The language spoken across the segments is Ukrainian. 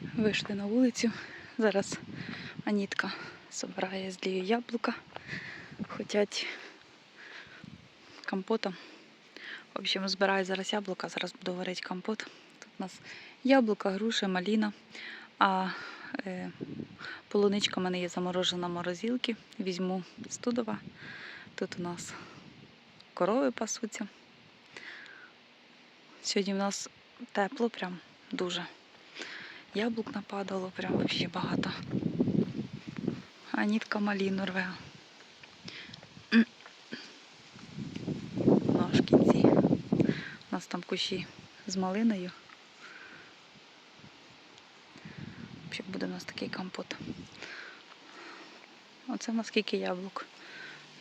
Вийшли на вулицю. Зараз Анітка збирає з Лією яблука. Хотять компота. В общем, збираю зараз яблука, зараз буду варити компот. Тут у нас яблука, груші, маліна. А е, полуничка в мене є заморожена в морозилці. Візьму з Тудова. Тут у нас корови пасуться. Сьогодні в нас тепло, прям дуже. Яблук нападало, прям вообще багато. А нітка маліну рве. Ну, в кінці. У нас там кущі з малиною. В буде у нас такий компот. Оце в нас скільки яблук.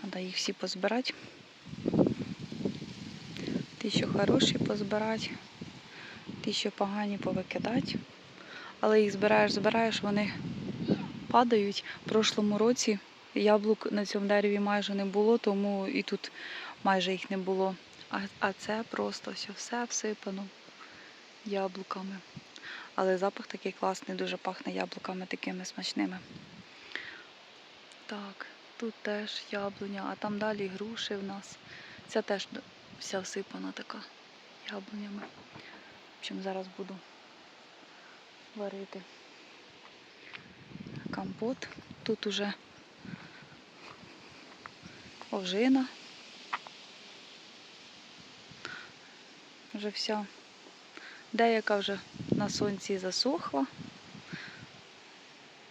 Треба їх всі позбирати. Ті, що хороші, позбирати, ті, що погані, повикидати. Але їх збираєш, збираєш, вони падають. В прошлому році яблук на цьому дереві майже не було, тому і тут майже їх не було. А, а це просто все, все всипано яблуками. Але запах такий класний, дуже пахне яблуками такими смачними. Так, тут теж яблуня, а там далі груші в нас. Ця теж вся всипана така яблунями. В зараз буду варити компот. Тут уже ожина. Вже вся. Деяка вже на сонці засохла.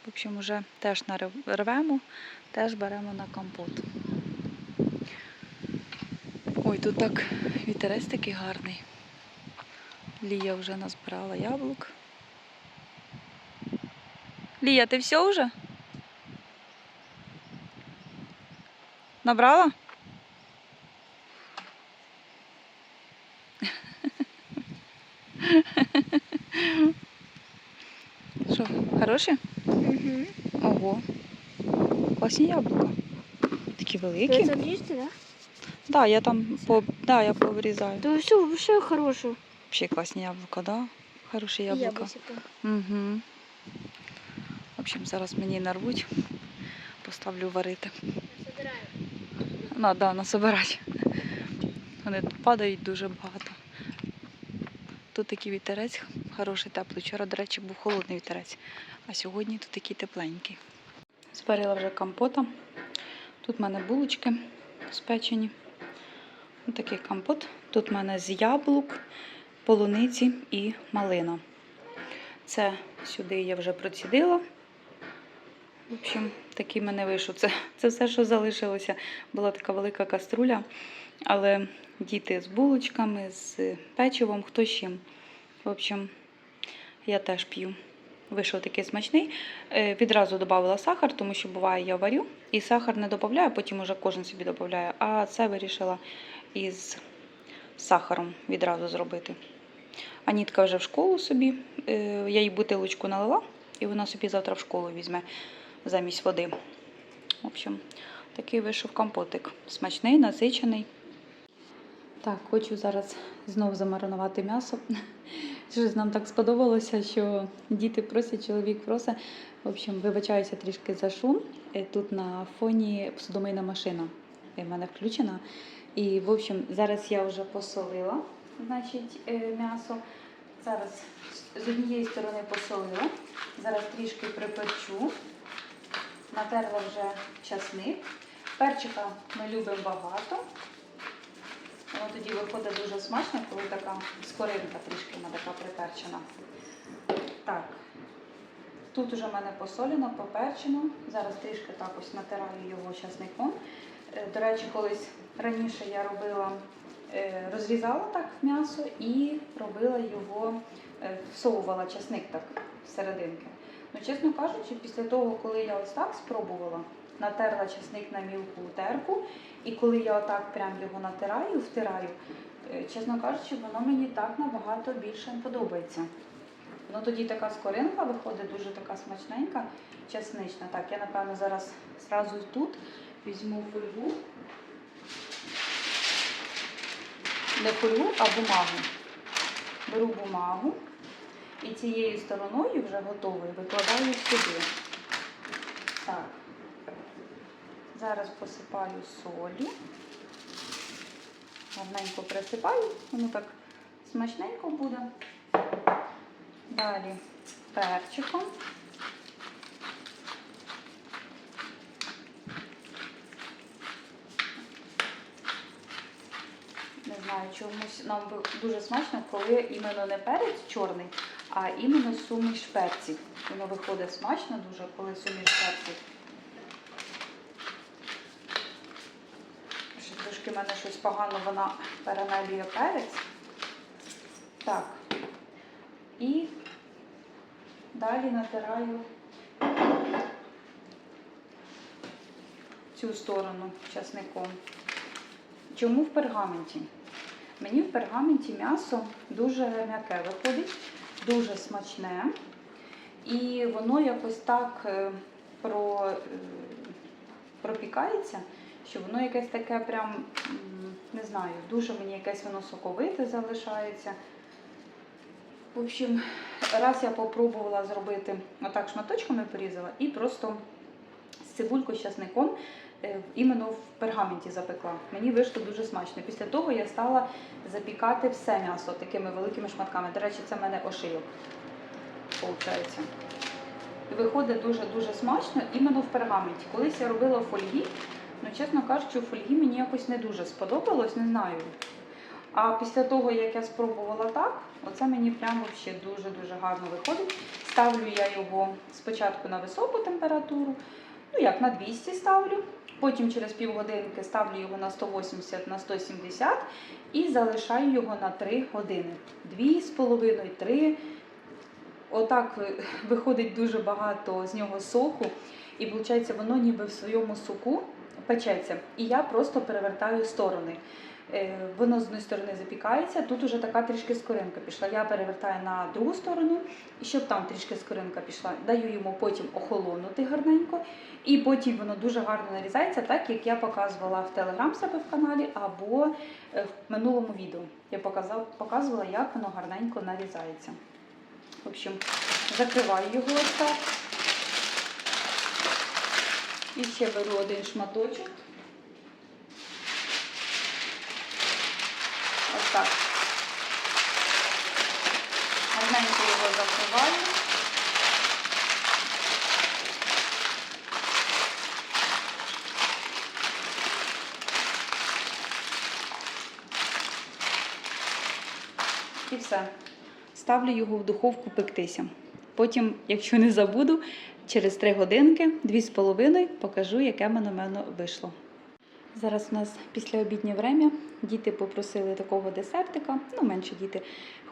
В общем, вже теж нарив- рвемо, теж беремо на компот. Ой, тут так вітерець такий гарний. Лія вже назбирала яблук. Лія, ти все вже? Набрала? Що, хороші? Угу. Ого. Класні яблука. Такі великі. Ты Так, это видишь, да? да, я там по... да, я повирізаю. Да все, вообще хорошее. Взагалі класні яблука, да? Хороші яблука. Яблочко. Угу. Общем, зараз мені нарвуть. Поставлю варити. На, да. Вони тут падають дуже багато. Тут такий вітерець, хороший теплий. Вчора, до речі, був холодний вітерець, а сьогодні тут такий тепленький. Зварила вже компота. Тут в мене булочки спечені. Ось такий компот. Тут в мене з яблук, полуниці і малина. Це сюди я вже процідила. В общем, такий мене вийшов. Це, це все, що залишилося. Була така велика каструля, але діти з булочками, з печивом, хто з чим. В общем, я теж п'ю. Вийшов такий смачний. Е, Відразу додала сахар, тому що буває, я варю, і сахар не додаю, потім уже кожен собі додає. А це вирішила із сахаром відразу зробити. Анітка вже в школу собі. е, Я їй бутилочку налила, і вона собі завтра в школу візьме замість води. В общем, такий вийшов компотик. Смачний, насичений. Так, хочу зараз знов замаринувати м'ясо. Щось нам так сподобалося, що діти просять, чоловік просить. В общем, вибачаюся трішки за шум. Е, Тут на фоні посудомийна машина е, в мене включена. І, в общем, зараз я вже посолила значить, е, м'ясо. Зараз з однієї сторони посолила. Зараз трішки приперчу. Натерла вже часник. Перчика ми любимо багато. Воно тоді виходить дуже смачно, коли така скоринка трішки вона така приперчена. Так. Тут уже в мене посолено, поперчено. Зараз трішки так ось натираю його часником. Е, До речі, колись раніше я робила, е, розрізала так м'ясо і робила його, е, всовувала часник так всерединки. Ну, чесно кажучи, після того, коли я ось так спробувала, натерла часник на мілку терку, і коли я отак прям його натираю, втираю, е, чесно кажучи, воно мені так набагато більше подобається. Воно тоді така скоринка виходить, дуже така смачненька, часнична. Так, я напевно зараз зразу тут візьму фольгу. Не фольгу, а бумагу. Беру бумагу І цією стороною вже готовою викладаю сюди. Так. Зараз посипаю солі. Гарненько присипаю, воно так смачненько буде. Далі перчиком. Не знаю, чомусь нам дуже смачно, коли іменно не перець чорний, а іменно суміш перців. Воно виходить смачно дуже, коли суміш перців. Ще трошки в мене щось погано, вона перемелює перець. Так. І далі натираю цю сторону часником. Чому в пергаменті? Мені в пергаменті м'ясо дуже м'яке виходить, дуже смачне. І воно якось так е, про, е, пропікається, що воно якесь таке прям, не знаю, дуже мені якесь воно соковите залишається. В общем, раз я попробувала зробити отак шматочками порізала і просто з цибулькою з часником іменно в пергаменті запекла. Мені вийшло дуже смачно. Після того я стала запікати все м'ясо такими великими шматками. До речі, це в мене ошийок. Получається. Виходить дуже-дуже смачно іменно в пергаменті. Колись я робила фольгі, ну, чесно кажучи, фольгі мені якось не дуже сподобалось, не знаю. А після того, як я спробувала так, оце мені прямо ще дуже-дуже гарно виходить. Ставлю я його спочатку на високу температуру, ну як на 200 ставлю. Потім через півгодинки ставлю його на 180 на 170 і залишаю його на 3 години. 2,5-3. Отак е, виходить дуже багато з нього соку, і виходить, воно ніби в своєму соку печеться. І я просто перевертаю сторони. Е, Воно з однієї сторони запікається, тут уже така трішки скоринка пішла. Я перевертаю на другу сторону, і щоб там трішки скоринка пішла, даю йому потім охолонути гарненько, і потім воно дуже гарно нарізається, так як я показувала в телеграм себе в каналі або е, в минулому відео. Я показувала, як воно гарненько нарізається. В общем, закриваю його ось так. І ще беру один шматочок. Так. Гарненько його закриваю. І все. Ставлю його в духовку пектися. Потім, якщо не забуду, через 3 годинки, 2,5 покажу, яке мене вийшло. Зараз у нас післяобіднє время. Діти попросили такого десертика, ну менше діти.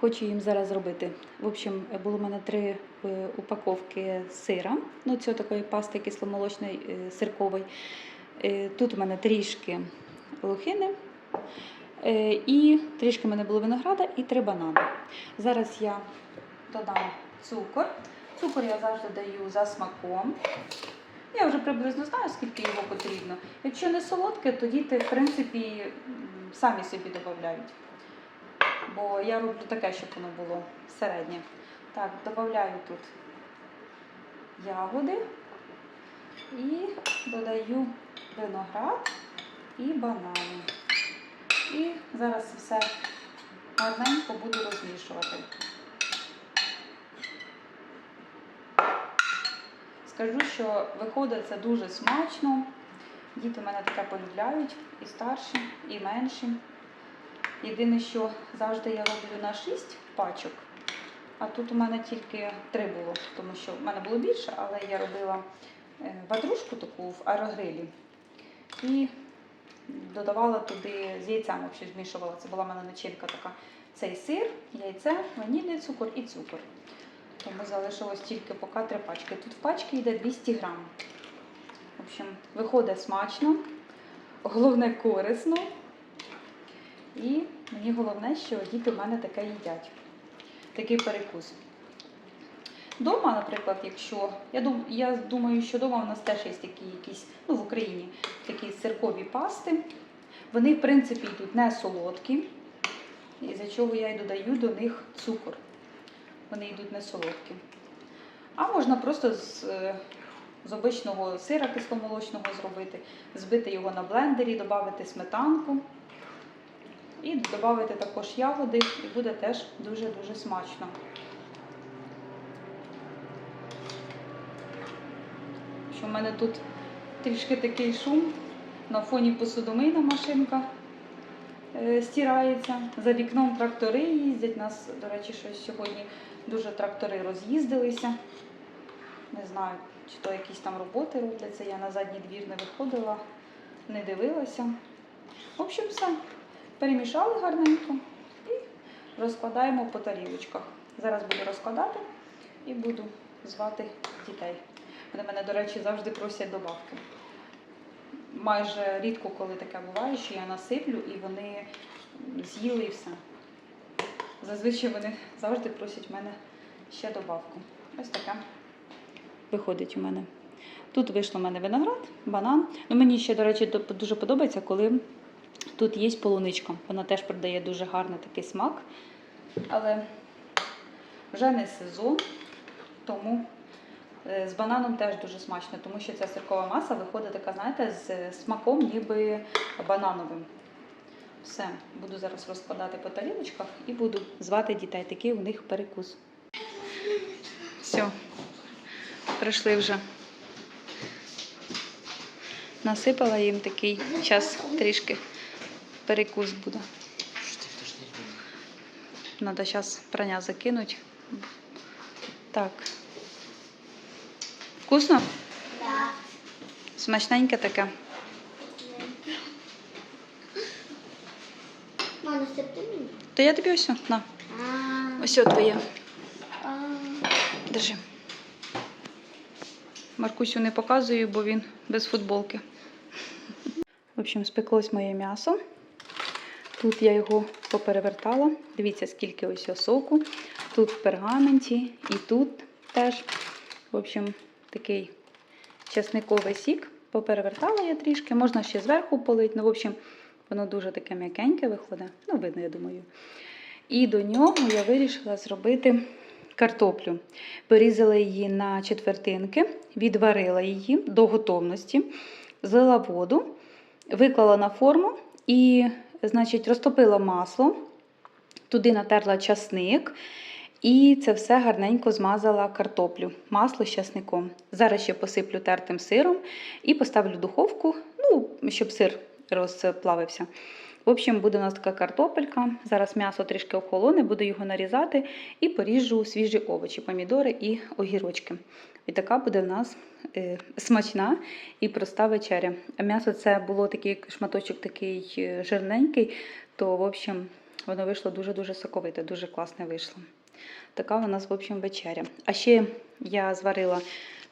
Хочу їм зараз зробити. В общем, було в мене три е, упаковки сира, ну цього такої пасти кисломолочної е, сиркової. Е, Тут у мене трішки лохини. Е, І трішки в мене було винограда і три банани. Зараз я додам цукор. Цукор я завжди даю за смаком. Я вже приблизно знаю, скільки його потрібно. Якщо не солодке, то діти, в принципі, самі собі додають. Бо я роблю таке, щоб воно було середнє. Так, додаю тут ягоди і додаю виноград і банани. І зараз все гарненько буду розмішувати. Скажу, що виходить це дуже смачно. Діти в мене таке полюбляють, і старші, і менші. Єдине, що завжди я роблю на 6 пачок, а тут у мене тільки 3 було, тому що в мене було більше, але я робила е, ватрушку таку в аерогрилі і додавала туди з яйцем, взагалі змішувала. Це була в мене начинка така. Цей сир, яйце, ванільний цукор і цукор. Тому залишилось тільки поки три пачки. Тут в пачці йде 200 грам. В общем, виходить смачно, головне корисно. І мені головне, що діти в мене таке їдять. Такий перекус. Дома, наприклад, якщо. Я дум, я думаю, що вдома у нас теж є такі якісь, ну в Україні такі сиркові пасти. Вони, в принципі, йдуть не солодкі, і за чого я й додаю до них цукор. Вони йдуть не солодкі. А можна просто з, е, з обичного сира кисломолочного зробити, збити його на блендері, додати сметанку і додати також ягоди, і буде теж дуже-дуже смачно. Що в мене тут трішки такий шум, на фоні посудомийна машинка е, стирається. За вікном трактори їздять. Нас, до речі, щось сьогодні дуже трактори роз'їздилися. Не знаю, чи то якісь там роботи робляться. Я на задній двір не виходила, не дивилася. В общем, все. Перемішали гарненько і розкладаємо по тарілочках. Зараз буду розкладати і буду звати дітей. Вони мене, до речі, завжди просять добавки. Майже рідко, коли таке буває, що я насиплю і вони з'їли і все. Зазвичай вони завжди просять в мене ще добавку. Ось таке виходить у мене. Тут вийшло в мене виноград, банан. Ну, мені ще, до речі, дуже подобається, коли тут є полуничка. Вона теж придає дуже гарний такий смак. Але вже не сезон, тому е, з бананом теж дуже смачно, тому що ця сиркова маса виходить така, знаєте, з смаком ніби банановим. Все, буду зараз розкладати по тарілочках і буду звати дітей. Такий у них перекус. Все, прийшли вже. Насипала їм такий час трішки перекус буде. Надо зараз прання закинуть. Так. Вкусно? Да. Смачненьке таке. Мама, сипти мені. То я тобі ось, на. Ось твоє. Держи. Маркусю не показую, бо він без футболки. В общем, спеклось моє м'ясо. Тут я його поперевертала. Дивіться, скільки ось соку. Тут в пергаменті і тут теж. В общем, такий чесниковий сік. Поперевертала я трішки. Можна ще зверху полити. Ну, в общем, воно дуже таке м'якеньке виходить. Ну, видно, я думаю. І до нього я вирішила зробити картоплю. Порізала її на четвертинки, відварила її до готовності, злила воду, виклала на форму і, значить, розтопила масло, туди натерла часник. І це все гарненько змазала картоплю, масло з часником. Зараз ще посиплю тертим сиром і поставлю в духовку, ну, щоб сир розплавився. В общем, буде у нас така картопелька. Зараз м'ясо трішки охолоне, буду його нарізати і поріжу свіжі овочі, помідори і огірочки. І така буде в нас е, смачна і проста вечеря. М'ясо це було такий шматочок такий е, жирненький, то в общем, воно вийшло дуже-дуже соковите, дуже класне вийшло. Така у нас, в общем, вечеря. А ще я зварила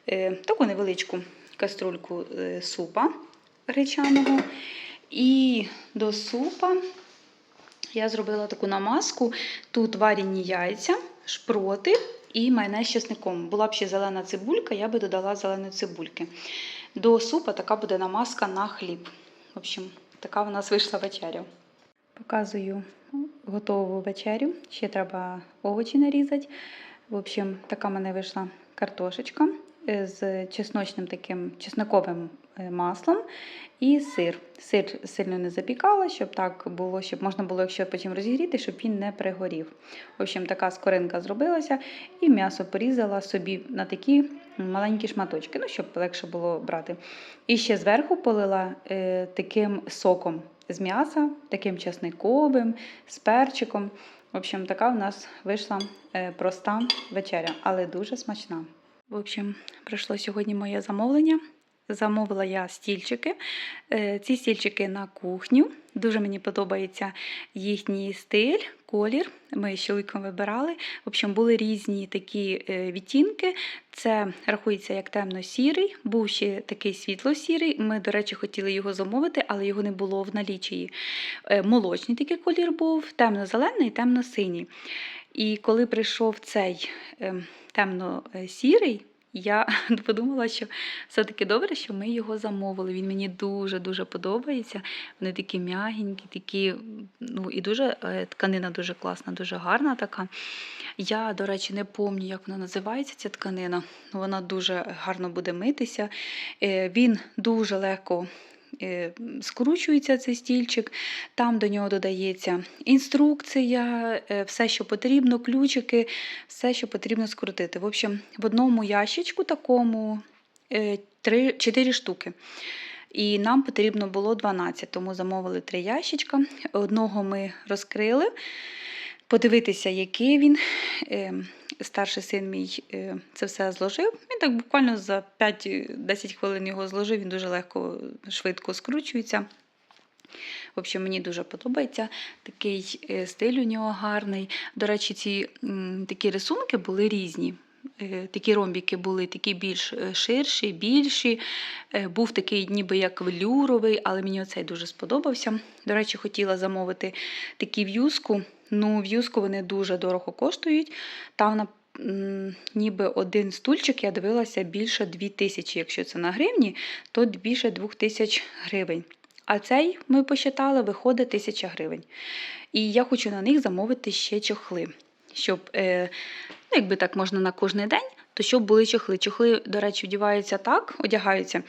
е, таку невеличку каструльку супа гречаного. І до супа я зробила таку намазку. Тут варені яйця, шпроти і майонез з чесником. Була б ще зелена цибулька, я би додала зеленої цибульки. До супа така буде намазка на хліб. В общем, така у нас вийшла вечеря. Показую готову вечерю. Ще треба овочі нарізати. В общем, така в мене вийшла картошечка е, з чесночним таким чесноковим маслом і сир. Сир сильно не запікала, щоб так було, щоб можна було, якщо потім розігріти, щоб він не пригорів. В общем, така скоринка зробилася, і м'ясо порізала собі на такі маленькі шматочки, ну, щоб легше було брати. І ще зверху полила е, таким соком з м'яса, таким часниковим, з перчиком. В общем, така у нас вийшла е, проста вечеря, але дуже смачна. В общем, прийшло сьогодні моє замовлення. Замовила я стільчики. Е, Ці стільчики на кухню. Дуже мені подобається їхній стиль, колір. Ми з чоловіком вибирали. В общем, були різні такі е, відтінки. Це рахується як темно-сірий, був ще такий світло-сірий. Ми, до речі, хотіли його замовити, але його не було в налічії. Е, Молочний такий колір був, темно-зелений і темно-синій. І коли прийшов цей е, темно-сірий, я подумала, що все-таки добре, що ми його замовили. Він мені дуже-дуже подобається. Вони такі м'ягенькі, такі, ну і дуже е, тканина дуже класна, дуже гарна така. Я, до речі, не пам'ятаю, як вона називається, ця тканина. Вона дуже гарно буде митися. Е, Він дуже легко скручується цей стільчик. Там до нього додається інструкція, е, все, що потрібно, ключики, все, що потрібно скрутити. В общем, в одному ящичку такому 3, 4 штуки. І нам потрібно було 12, тому замовили 3 ящичка. Одного ми розкрили, подивитися, який він. Е, Старший син мій е, це все зложив. Він так буквально за 5-10 хвилин його зложив, він дуже легко, швидко скручується. В общем, мені дуже подобається такий е, стиль у нього гарний. До речі, ці такі рисунки були різні. Такі ромбіки були такі більш ширші, більші. Був такий ніби як велюровий, але мені оцей дуже сподобався. До речі, хотіла замовити такі в'юзку. Ну, в'юзку вони дуже дорого коштують. Там на ніби один стульчик, я дивилася, більше 2000, якщо це на гривні, то більше 2000 гривень. А цей ми посчитали, виходить 1000 гривень. І я хочу на них замовити ще чохли, щоб, е, ну, якби так можна на кожний день, то щоб були чохли. Чохли, до речі, одягаються так, одягаються,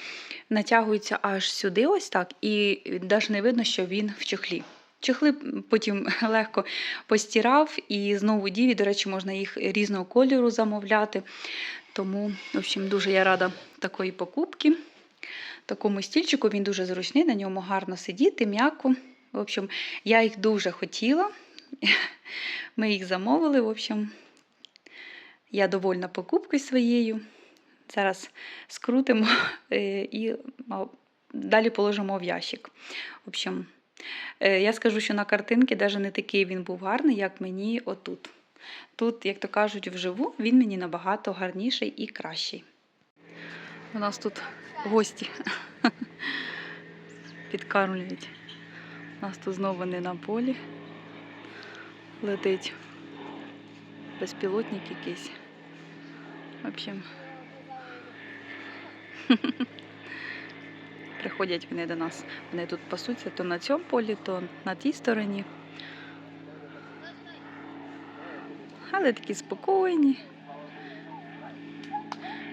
натягуються аж сюди, ось так, і навіть не видно, що він в чохлі. Чохли потім легко постирав і знову діві, до речі, можна їх різного кольору замовляти. Тому, в общем, дуже я рада такої покупки. Такому стільчику він дуже зручний, на ньому гарно сидіти, м'яко. В общем, я їх дуже хотіла. Ми їх замовили. В общем, я довольна покупкою своєю. Зараз скрутимо е, і далі положимо в ящик. В общем, я скажу, що на картинці навіть не такий він був гарний, як мені отут. Тут, як то кажуть, вживу, він мені набагато гарніший і кращий. У нас тут гості підкармлюють. У нас тут знову не на полі. Летить безпілотник якийсь. В общем. Приходять вони до нас. Вони тут пасуться то на цьому полі, то на тій стороні. Але такі спокійні.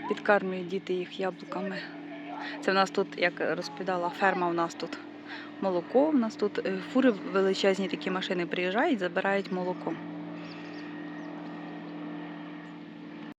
Підкармлюють діти їх яблуками. Це в нас тут, як розповідала, ферма у нас тут молоко. У нас тут е, фури величезні такі машини приїжджають, забирають молоко.